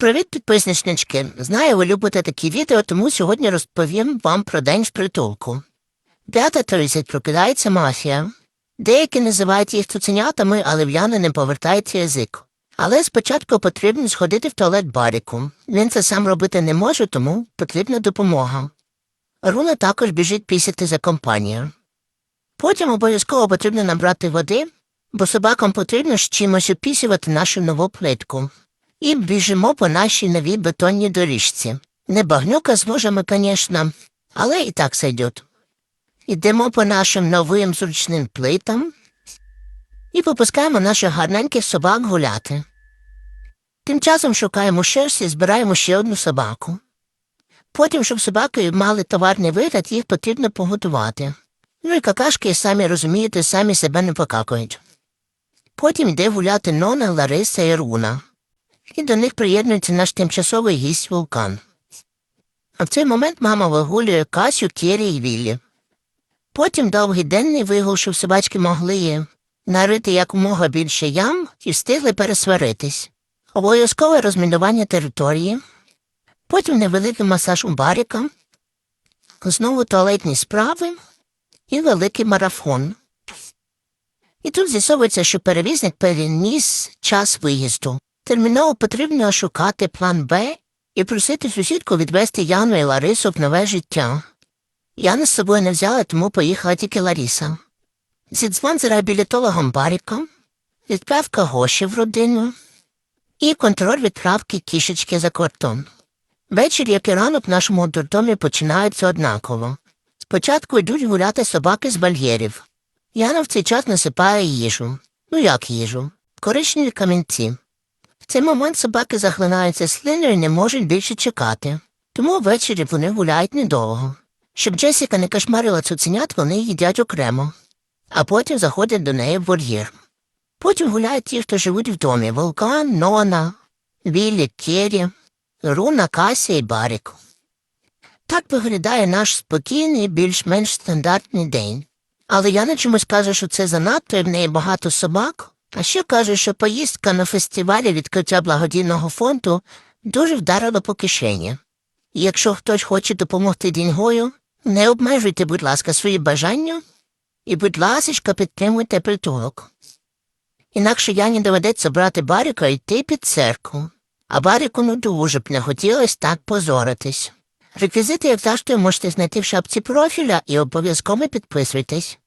Привіт, підписничнички! Знаю, ви любите такі відео, тому сьогодні розповім вам про день в притулку. П'ята тридцять прокидається мафія. Деякі називають їх цуценятами, але в'яно не повертається язик. Але спочатку потрібно сходити в туалет баріку. Він це сам робити не може, тому потрібна допомога. Руна також біжить пісяти за компанію. Потім обов'язково потрібно набрати води, бо собакам потрібно з чимось опісювати нашу нову плитку. І біжимо по нашій новій бетонній доріжці. Не багнюка з лужами, звісно, але і так сойдет. Йдемо по нашим новим зручним плитам і попускаємо наших гарненьких собак гуляти. Тим часом шукаємо шерсть і збираємо ще одну собаку. Потім, щоб собаки мали товарний вигляд, їх потрібно погодувати. Ну і какашки, самі розумієте, самі себе не покакують. Потім йде гуляти Нона, Лариса і Руна. І до них приєднується наш тимчасовий гість вулкан. А в цей момент мама вигулює Касю, Кері і Віллі. Потім довгий денний щоб собачки могли нарити якомога більше ям і встигли пересваритись. Обов'язкове розмінування території, потім невеликий масаж у баріка, знову туалетні справи і великий марафон. І тут з'ясовується, що перевізник переніс час виїзду. Терміново потрібно шукати план Б і просити сусідку відвести Яну і Ларису в нове життя. Яну з собою не взяла, тому поїхала тільки Ларіса. Зідзвон з реабілітологом Баріком, відправка гоші в родину і контроль відправки кішечки за кордон. Ввечері, як і ранок, в нашому дурдомі починаються однаково. Спочатку йдуть гуляти собаки з бальєрів. Яна в цей час насипає їжу. Ну як їжу? Коричневі камінці. В цей момент собаки захлинаються слиною і не можуть більше чекати. Тому ввечері вони гуляють недовго. Щоб Джесіка не кошмарила цуценят, вони їдять окремо, а потім заходять до неї в вольєр. Потім гуляють ті, хто живуть в домі Вулкан, Нона, Віллі, Кері, Руна, Кася і Барік. Так виглядає наш спокійний, більш-менш стандартний день. Але Яна чомусь каже, що це занадто і в неї багато собак, а ще каже, що поїздка на фестивалі відкриття благодійного фонду дуже вдарила по кишені. Якщо хтось хоче допомогти діньгою, не обмежуйте, будь ласка, свої бажання і, будь ласка, підтримуйте притулок. Інакше Яні доведеться брати Баріка і йти під церкву, а Баріку ну дуже б не хотілося так позоритись. Реквізити, як завжди, можете знайти в шапці профіля і обов'язково підписуйтесь.